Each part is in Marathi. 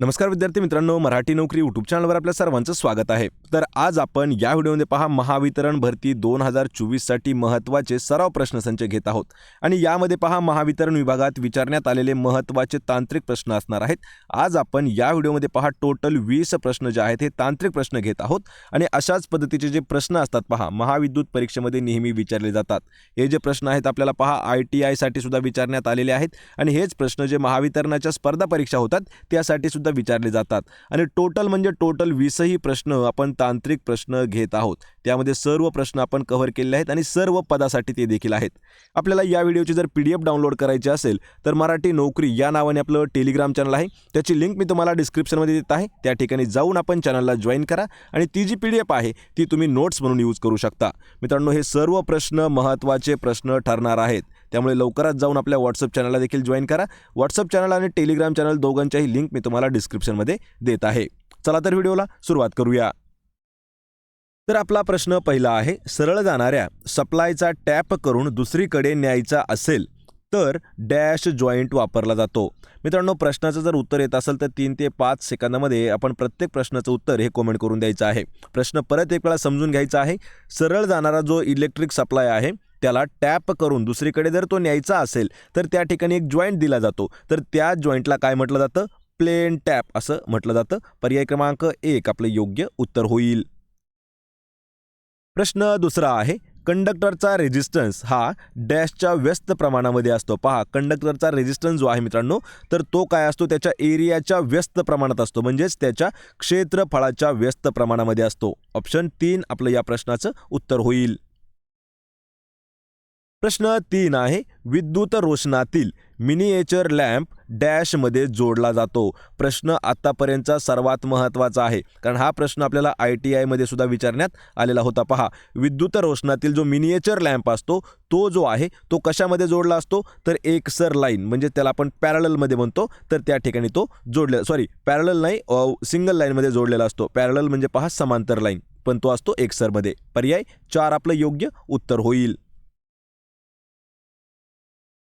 नमस्कार विद्यार्थी मित्रांनो मराठी नोकरी यूट्यूब चॅनलवर आपल्या सर्वांचं स्वागत आहे. तर आज आपण या व्हिडिओमध्ये पहा महावितरण भरती दोन हजार चोवीससाठी महत्त्वाचे सराव प्रश्नसंच घेत आहोत. आणि यामध्ये पहा महावितरण विभागात विचारण्यात आलेले महत्त्वाचे तांत्रिक प्रश्न असणार आहेत. आज आपण या व्हिडिओमध्ये पहा टोटल वीस प्रश्न जे आहेत हे तांत्रिक प्रश्न घेत आहोत. आणि अशाच पद्धतीचे जे प्रश्न असतात पहा महाविद्युत परीक्षेमध्ये नेहमी विचारले जातात. हे जे प्रश्न आहेत आपल्याला पहा आय टी आयसाठी सुद्धा विचारण्यात आलेले आहेत. आणि हेच प्रश्न जे महावितरणाच्या स्पर्धा परीक्षा होतात त्यासाठी सुद्धा विचारले जातात. आणि टोटल म्हणजे टोटल वीसही प्रश्न आपण तांत्रिक प्रश्न घेत आहोत. त्यामध्ये सर्व प्रश्न आपण कव्हर केलेले आहेत आणि सर्व पदासाठी ते देखील आहेत. आपल्याला या व्हिडिओची जर पी डी एफ डाउनलोड करायची असेल तर मराठी नोकरी या नावाने आपलं टेलिग्राम चॅनल आहे. त्याची लिंक मी तुम्हाला डिस्क्रिप्शनमध्ये देत आहे. त्या ठिकाणी जाऊन आपण चॅनलला जॉईन करा आणि ती जी पी डी एफ आहे ती तुम्ही नोट्स म्हणून यूज करू शकता. मित्रांनो हे सर्व प्रश्न महत्त्वाचे प्रश्न ठरणार आहेत. त्यामुळे लवकरात जाऊन आपल्या व्हॉट्सअप चॅनलला देखील जॉईन करा. व्हॉट्सअप चॅनल आणि टेलिग्राम चॅनल दोघांच्याही लिंक मी तुम्हाला डिस्क्रिप्शनमध्ये देत आहे. चला तर व्हिडिओला सुरुवात करूया. तर आपला प्रश्न पहिला आहे सरळ जाणाऱ्या सप्लायचा टॅप करून दुसरीकडे न्यायचा असेल तर डॅश जॉईंट वापरला जातो. मित्रांनो प्रश्नाचं जर उत्तर येत असेल तर तीन ते पाच सेकंदामध्ये आपण प्रत्येक प्रश्नाचं उत्तर हे कमेंट करून द्यायचं आहे. प्रश्न परत एक वेळा समजून घ्यायचा आहे. सरळ जाणारा जो इलेक्ट्रिक सप्लाय आहे त्याला टॅप करून दुसरीकडे जर तो न्यायचा असेल तर त्या ठिकाणी एक जॉईंट दिला जातो. तर त्या जॉईंटला काय म्हटलं जातं? प्लेन टॅप असं म्हटलं जातं. पर्याय क्रमांक एक आपलं योग्य उत्तर होईल. प्रश्न दुसरा आहे. कंडक्टरचा रेजिस्टन्स हा डॅशच्या व्यस्त प्रमाणामध्ये असतो. पहा कंडक्टरचा रेजिस्टन्स जो आहे मित्रांनो तर तो काय असतो? त्याच्या एरियाच्या व्यस्त प्रमाणात असतो. म्हणजेच त्याच्या क्षेत्रफळाच्या व्यस्त प्रमाणामध्ये असतो. ऑप्शन तीन आपलं या प्रश्नाचं उत्तर होईल. प्रश्न तीन आहे विद्युत रोशनातील मिनिएचर लॅम्प डॅशमध्ये जोडला जातो. प्रश्न आत्तापर्यंतचा सर्वात महत्त्वाचा आहे कारण हा प्रश्न आपल्याला आय टी आयमध्ये सुद्धा विचारण्यात आलेला होता. पहा विद्युत रोशनातील जो मिनिएचर लॅम्प असतो तो जो आहे तो कशामध्ये जोडला असतो? तर एक सर लाईन म्हणजे त्याला आपण पॅरलमध्ये म्हणतो तर त्या ठिकाणी तो जोडलेला सॉरी पॅरल नाही सिंगल लाईनमध्ये जोडलेला असतो. पॅरल म्हणजे पहा समांतर लाईन पण तो असतो एक सरमध्ये पर्याय चार आपलं योग्य उत्तर होईल.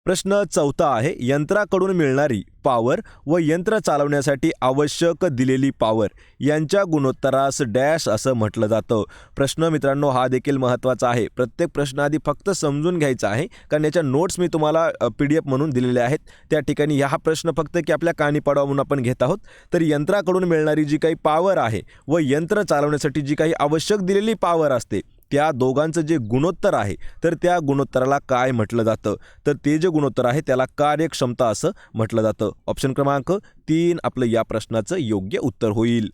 प्रश्न चौथा आहे यंत्राकडून मिळणारी पॉवर व यंत्र चालवण्यासाठी आवश्यक दिलेली पॉवर यांच्या गुणोत्तरास डॅश असं म्हटलं जातं. प्रश्न मित्रांनो हा देखील महत्त्वाचा आहे. प्रत्येक प्रश्न आधी फक्त समजून घ्यायचा आहे. कारण याच्या नोट्स मी तुम्हाला पी डी एफ म्हणून दिलेले आहेत. त्या ठिकाणी हा प्रश्न फक्त की आपल्या कानी पाडवा म्हणून आपण घेत आहोत. तर यंत्राकडून मिळणारी जी काही पॉवर आहे व यंत्र चालवण्यासाठी जी काही आवश्यक दिलेली पॉवर असते त्या दोघांचं जे गुणोत्तर आहे तर त्या गुणोत्तराला काय म्हटलं जातं? तर ते जे गुणोत्तर आहे त्याला कार्यक्षमता असं म्हटलं जातं. ऑप्शन क्रमांक तीन आपलं या प्रश्नाचं योग्य उत्तर होईल.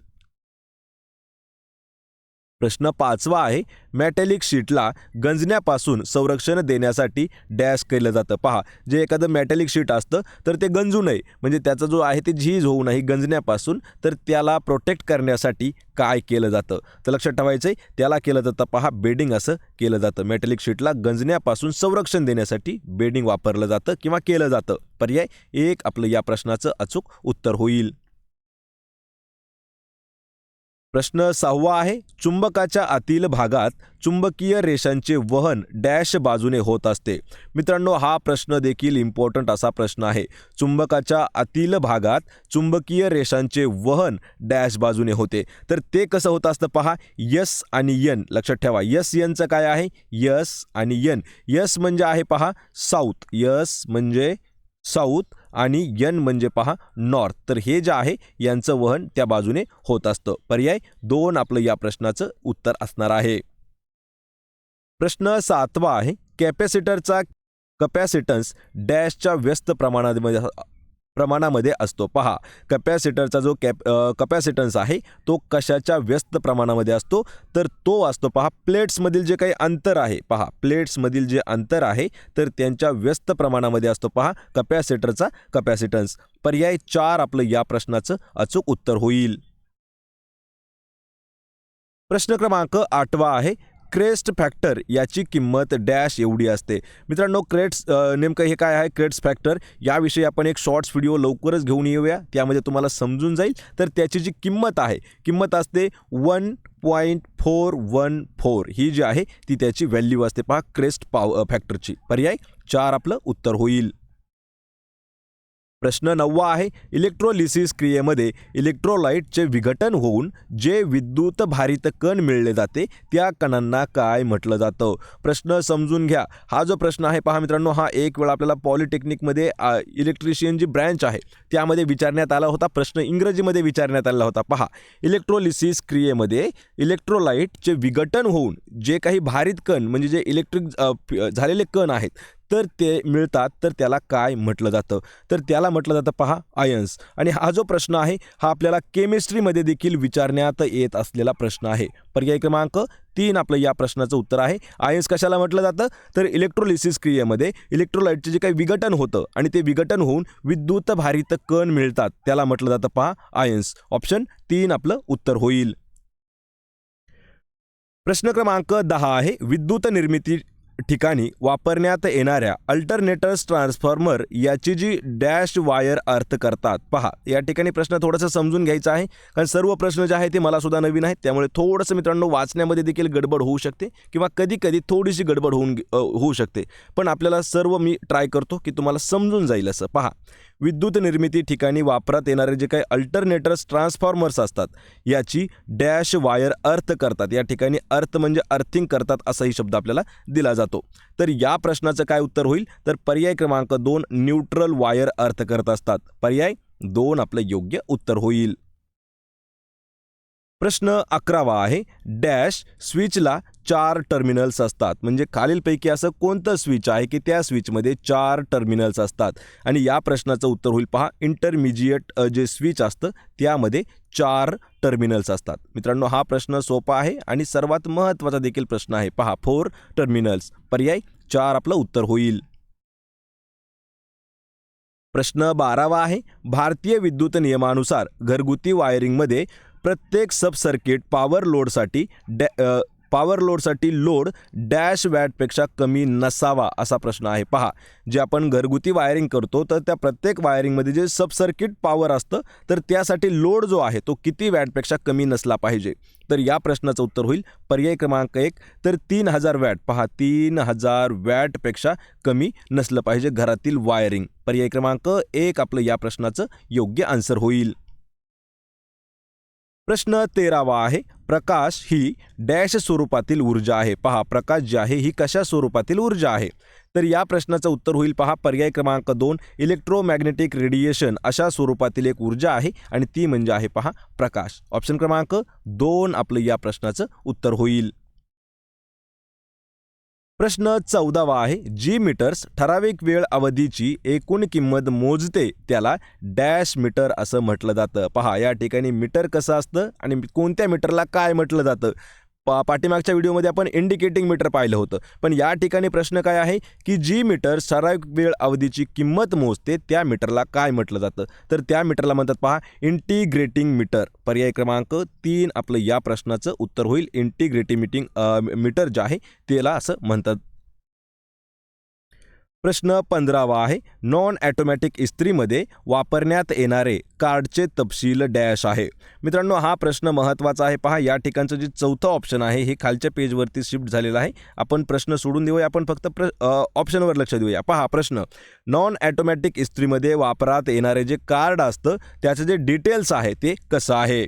प्रश्न पाचवा आहे. मॅटेलिक शीटला गंजण्यापासून संरक्षण देण्यासाठी डॅश केलं जातं. पहा जे एखादं मॅटेलिक शीट असतं तर ते गंजू नये. म्हणजे त्याचा जो आहे ते झीज होऊ नये गंजण्यापासून. तर त्याला प्रोटेक्ट करण्यासाठी काय केलं जातं? तर लक्षात ठेवायचं आहे त्याला केलं जातं पहा बेडिंग असं केलं जातं. मॅटेलिक शीटला गंजण्यापासून संरक्षण देण्यासाठी बेडिंग वापरलं जातं किंवा केलं जातं. पर्याय एक आपलं या प्रश्नाचं अचूक उत्तर होईल. प्रश्न सहावा आहे चुंबकाच्या आतील भागात चुंबकीय रेषांचे वहन डॅश बाजूने होत असते. मित्रांनो हा प्रश्न देखील इम्पॉर्टंट असा प्रश्न आहे. चुंबकाच्या आतील भागात चुंबकीय रेषांचे वहन डॅश बाजूने होते. तर ते कसं होत असतं पहा यस आणि यन लक्षात ठेवा. यस यनचं काय आहे? यस आणि यन यस म्हणजे आहे पहा साऊथ. यस म्हणजे साऊथ आणि यन म्हणजे पहा नॉर्थ. तर हे जे आहे यांचं वहन त्या बाजूने होत असतं. पर्याय दोन आपलं या प्रश्नाचं उत्तर असणार आहे. प्रश्न सातवा आहे कॅपॅसिटरचा कपॅसिटन्स डॅशच्या व्यस्त प्रमाणामध्ये प्रमाणामध्ये असतो. पहा कपॅसिटरचा जो कॅप कपॅसिटन्स आहे तो कशाच्या व्यस्त प्रमाणामध्ये असतो? तर तो असतो पहा प्लेट्समधील जे काही अंतर आहे पहा प्लेट्समधील जे अंतर आहे तर त्यांच्या व्यस्त प्रमाणामध्ये असतो पहा कपॅसिटरचा कपॅसिटन्स. पर्याय चार आपलं या प्रश्नाचं अचूक उत्तर होईल. प्रश्न क्रमांक आठवा आहे. क्रेस्ट फॅक्टर याची किंमत डॅश एवढी असते. मित्रांनो क्रेट्स नेमकं हे काय आहे? Crates factor. याविषयी आपण एक शॉर्ट्स व्हिडिओ लवकरच घेऊन येऊया. त्यामध्ये तुम्हाला समजून जाईल. तर त्याची जी किंमत आहे किंमत असते one point four one four. ही जी आहे ती त्याची व्हॅल्यू असते. पहा क्रेस्ट पाव फॅक्टरची. पर्याय चार आपलं उत्तर होईल. प्रश्न नववा आहे इलेक्ट्रोलिसिस क्रियेमध्ये इलेक्ट्रोलाइटचे विघटन होऊन जे विद्युत भारित कण मिळले जाते त्या कणांना काय म्हटलं जातं? प्रश्न समजून घ्या. हा जो प्रश्न आहे पहा मित्रांनो हा एक वेळा आपल्याला पॉलिटेक्निकमध्ये इलेक्ट्रिशियन जी ब्रँच आहे त्यामध्ये विचारण्यात आला होता. प्रश्न इंग्रजीमध्ये विचारण्यात आला होता. पहा इलेक्ट्रोलिसिस क्रियेमध्ये इलेक्ट्रोलाइटचे विघटन होऊन जे काही भारित कण म्हणजे जे इलेक्ट्रिक झालेले कण आहेत तर ते मिळतात तर त्याला काय म्हटलं जातं? तर त्याला म्हटलं जातं पहा आयन्स आणि हा जो प्रश्न आहे हा आपल्याला केमिस्ट्रीमध्ये देखील विचारण्यात येत असलेला प्रश्न आहे. पर्याय क्रमांक तीन आपलं या प्रश्नाचं उत्तर आहे. आयन्स कशाला म्हटलं जातं? तर इलेक्ट्रोलिसिस क्रियेमध्ये इलेक्ट्रोलाइटचे जे काही विघटन होतं आणि ते विघटन होऊन विद्युत भारित कण मिळतात. त्याला म्हटलं जातं पहा आयन्स ऑप्शन तीन आपलं उत्तर होईल. प्रश्न क्रमांक दहा आहे. विद्युत निर्मिती ठिकाणी वापरण्यात येणाऱ्या अल्टरनेटर्स ट्रान्सफॉर्मर याची जी डॅश वायर अर्थ करतात. पहा या ठिकाणी प्रश्न थोडंसं समजून घ्यायचा आहे. कारण सर्व प्रश्न जे आहे ते मला सुद्धा नवीन आहेत. त्यामुळे थोडंसं मित्रांनो वाचण्यामध्ये देखील गडबड होऊ शकते किंवा कधी कधी थोडीशी गडबड होऊन होऊ शकते. पण आपल्याला सर्व मी ट्राय करतो की तुम्हाला समजून जाईल असं. पहा विद्युत निर्मिती ठिकाणी वापरात येणारे जे काही अल्टरनेटर्स ट्रान्सफॉर्मर्स असतात याची डॅश वायर अर्थ करतात. या ठिकाणी अर्थ म्हणजे अर्थिंग करतात असाही शब्द आपल्याला दिला जातो. तर या प्रश्नाचं काय उत्तर होईल? तर पर्याय क्रमांक दोन न्यूट्रल वायर अर्थ करत असतात. पर्याय दोन आपलं योग्य उत्तर होईल. प्रश्न अकरावा आहे. डॅश स्विचला चार टर्मिनल्स असतात. म्हणजे खालीलपैकी असं कोणतं स्विच आहे की त्या स्विचमध्ये चार टर्मिनल्स असतात? आणि या प्रश्नाचं उत्तर होईल पहा. इंटरमिजिएट जे स्विच असतं त्यामध्ये चार टर्मिनल्स असतात. मित्रांनो हा प्रश्न सोपा आहे आणि सर्वात महत्त्वाचा देखील प्रश्न आहे. पहा फोर टर्मिनल्स पर्याय चार आपलं उत्तर होईल. प्रश्न बारावा आहे. भारतीय विद्युत नियमानुसार घरगुती वायरिंगमध्ये प्रत्येक सब सर्किट पॉवर लोडसाठी डॅ पॉवर लोडसाठी लोड डॅश वॅटपेक्षा कमी नसावा असा प्रश्न आहे. पहा जे आपण घरगुती वायरिंग करतो तर त्या प्रत्येक वायरिंगमध्ये जे सबसर्किट पॉवर असतं तर त्यासाठी लोड जो आहे तो किती वॅटपेक्षा कमी नसला पाहिजे. तर या प्रश्नाचं उत्तर होईल पर्याय क्रमांक एक तर तीन हजार वॅट पहा तीन हजार वॅटपेक्षा कमी नसलं पाहिजे घरातील वायरिंग पर्याय क्रमांक एक आपलं या प्रश्नाचं योग्य आन्सर होईल. प्रश्न तेरावा आहे प्रकाश ही डॅश स्वरूपातील ऊर्जा आहे. पहा प्रकाश जी आहे ही कशा स्वरूपातील ऊर्जा आहे? तर या प्रश्नाचं उत्तर होईल पहा पर्याय क्रमांक दोन इलेक्ट्रोमॅग्नेटिक रेडिएशन अशा स्वरूपातील एक ऊर्जा आहे आणि ती म्हणजे आहे पहा प्रकाश. ऑप्शन क्रमांक दोन आपलं या प्रश्नाचं उत्तर होईल. प्रश्न चौदावा आहे जी मीटर्स ठराविक वेळ अवधीची एकूण किंमत मोजते त्याला डॅश मीटर असं म्हटलं जातं. पहा या ठिकाणी मीटर कसं असतं आणि कोणत्या मीटरला काय म्हटलं जातं? पा पाठीमागच्या व्हिडिओमध्ये आपण इंडिकेटिंग मीटर पाहिलं होतं. पण या ठिकाणी प्रश्न काय आहे की जी मीटर ठराविक वेळ अवधीची किंमत मोजते त्या मीटरला काय म्हटलं जातं? तर त्या मीटरला म्हणतात पहा इंटिग्रेटिंग मीटर. पर्याय क्रमांक तीन आपलं या प्रश्नाचं उत्तर होईल. इंटिग्रेटिंग मीटिंग मीटर जे आहे त्याला असं म्हणतात. प्रश्न पंधरावा आहे. नॉन ॲटोमॅटिक इस्त्रीमध्ये वापरण्यात येणारे कार्डचे तपशील डॅश आहे. मित्रांनो हा प्रश्न महत्त्वाचा आहे. पहा या ठिकाणचं जे चौथं ऑप्शन आहे हे खालच्या पेजवरती शिफ्ट झालेलं आहे. आपण प्रश्न सोडून देऊया. आपण फक्त प्र ऑप्शनवर लक्ष देऊया. पहा प्रश्न. नॉन ॲटोमॅटिक इस्त्रीमध्ये वापरात येणारे जे कार्ड असतं त्याचं जे डिटेल्स आहे ते कसं आहे?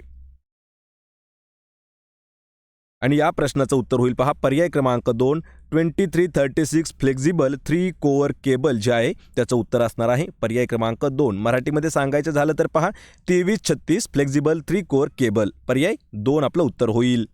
आणि या प्रश्नाचं उत्तर होईल पहा. पर्याय क्रमांक दोन twenty three thirty six flexible three core cable जे आहे त्याचं उत्तर असणार आहे. पर्याय क्रमांक दोन मराठीमध्ये सांगायचं झालं तर पहा तेवीस छत्तीस फ्लेक्झिबल थ्री कोअर केबल पर्याय दोन आपलं उत्तर होईल.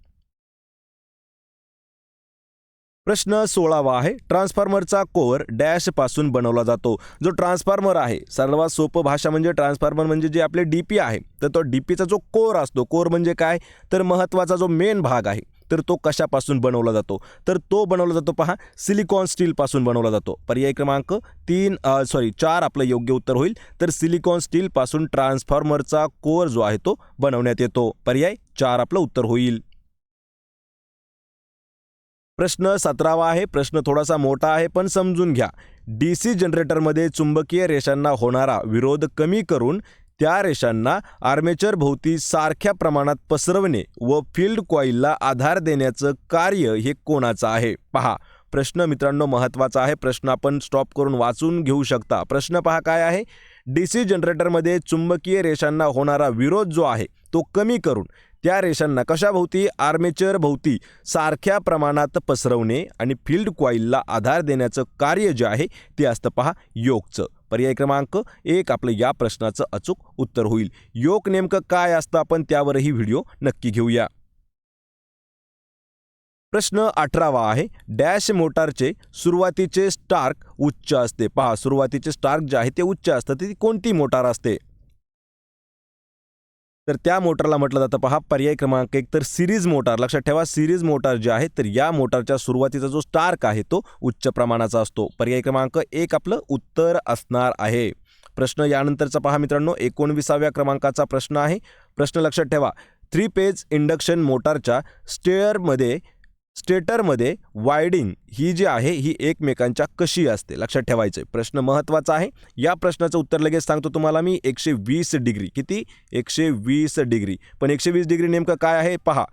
प्रश्न सोळावा आहे. ट्रान्सफॉर्मरचा कोअर डॅशपासून बनवला जातो. जो ट्रान्सफॉर्मर आहे सर्वात सोपं भाषा म्हणजे ट्रान्सफॉर्मर म्हणजे जे आपले डी पी आहे तर तो डी पीचा जो कोअर असतो कोअर म्हणजे काय? तर महत्त्वाचा जो मेन भाग आहे तर तो कशापासून बनवला जातो? तर तो बनवला जातो पहा सिलिकॉन स्टीलपासून बनवला जातो. पर्याय क्रमांक तीन सॉरी चार आपलं योग्य उत्तर होईल. तर सिलिकॉन स्टीलपासून ट्रान्सफॉर्मरचा कोअर जो आहे तो बनवण्यात येतो. पर्याय चार आपलं उत्तर होईल. प्रश्न सतरावा आहे. प्रश्न थोडासा मोठा आहे पण समजून घ्या. डी सी जनरेटरमध्ये चुंबकीय रेषांना होणारा विरोध कमी करून त्या रेषांना आर्मेचर भोवती सारख्या प्रमाणात पसरवणे व फील्ड कॉईलला आधार देण्याचं कार्य हे कोणाचं आहे? पहा. प्रश्न मित्रांनो महत्त्वाचा आहे. प्रश्न आपण स्टॉप करून वाचून घेऊ शकता. प्रश्न पहा काय आहे? डी सी जनरेटरमध्ये चुंबकीय रेषांना होणारा विरोध जो आहे तो कमी करून त्या रेषांना कशाभोवती? आर्मेचर भोवती. सारख्या प्रमाणात पसरवणे आणि फील्ड कॉईलला आधार देण्याचं कार्य जे आहे ते असतं पहा योगचं पर्याय क्रमांक एक आपलं या प्रश्नाचं अचूक उत्तर होईल. योग नेमकं काय असतं? आपण त्यावरही व्हिडिओ नक्की घेऊया. प्रश्न अठरावा आहे. डॅश मोटारचे सुरुवातीचे स्टार्क उच्च असते. पहा सुरुवातीचे स्टार्क जे आहे ते उच्च असतं. ती कोणती मोटार असते? तर त्या मोटारला म्हटलं जातं पहा पर्याय क्रमांक एक तर सिरीज मोटार. लक्षात ठेवा सिरीज मोटार जे आहे तर या मोटारच्या सुरुवातीचा जो स्टार्क आहे तो उच्च प्रमाणाचा असतो. पर्याय क्रमांक एक आपलं उत्तर असणार आहे. प्रश्न यानंतरचा पहा मित्रांनो एकोणविसाव्या क्रमांकाचा प्रश्न आहे. प्रश्न लक्षात ठेवा थ्री पेज इंडक्शन मोटारच्या स्टेअरमध्ये स्टेटरमध्ये वायडिंग ही जी आहे ही एकमेकांच्या कशी असते? लक्षात ठेवायचं प्रश्न महत्त्वाचा आहे. या प्रश्नाचं उत्तर लगेच सांगतो तुम्हाला मी. एकशे वीस डिग्री. किती? एकशे वीस डिग्री. पण एकशे वीस डिग्री नेमकं काय आहे? पहा.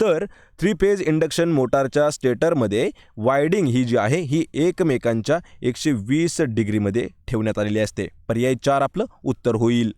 तर थ्री फेज इंडक्शन मोटारच्या स्टेटरमध्ये वायडिंग ही जी आहे ही एकमेकांच्या एकशे वीस डिग्रीमध्ये ठेवण्यात आलेली असते. पर्याय चार आपलं उत्तर होईल.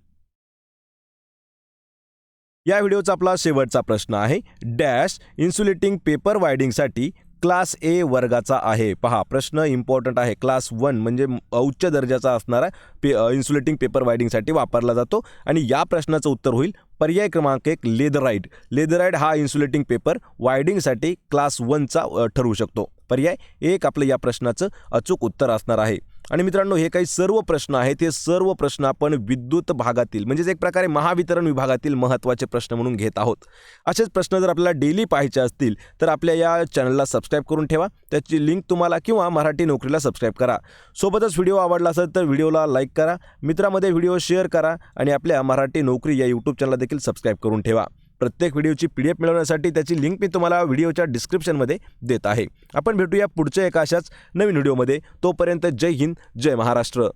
या व्हिडिओचा आपला शेवटचा प्रश्न आहे. डॅश इन्सुलेटिंग पेपर वायडिंगसाठी क्लास ए वर्गाचा आहे. पहा प्रश्न इम्पॉर्टंट आहे. क्लास वन म्हणजे उच्च दर्जाचा असणारा पे इन्सुलेटिंग पेपर वायडिंगसाठी वापरला जातो. आणि या प्रश्नाचं उत्तर होईल पर्याय क्रमांक एक लेदराईड लेदराईड हा इन्सुलेटिंग पेपर वायडिंगसाठी क्लास वनचा ठरवू ठरू शकतो. पर्याय एक आपलं या प्रश्नाचं अचूक उत्तर असणार आहे. आणि मित्रांनो हे काही सर्व प्रश्न आहेत. हे सर्व प्रश्न आपण विद्युत भागातील म्हणजेच एक प्रकारे महावितरण विभागातील महत्त्वाचे प्रश्न म्हणून घेत आहोत. असेच प्रश्न जर आपल्याला डेली पाहायचे असतील तर आपल्या या चॅनलला सबस्क्राईब करून ठेवा. त्याची लिंक तुम्हाला किंवा मराठी नोकरीला सबस्क्राईब करा. सोबतच व्हिडिओ आवडला असेल तर व्हिडिओला लाईक करा. मित्रामध्ये व्हिडिओ शेअर करा आणि आपल्या मराठी नोकरी या यूट्यूब चॅनलला देखील सबस्क्राईब करून ठेवा. प्रत्येक व्हिडिओची पी डी एफ मिळवण्यासाठी त्याची लिंक मी तुम्हाला व्हिडिओच्या डिस्क्रिप्शनमध्ये देत आहे. आपण भेटूया पुढच्या एका अशाच नवीन व्हिडिओमध्ये. तोपर्यंत जय हिंद जय महाराष्ट्र.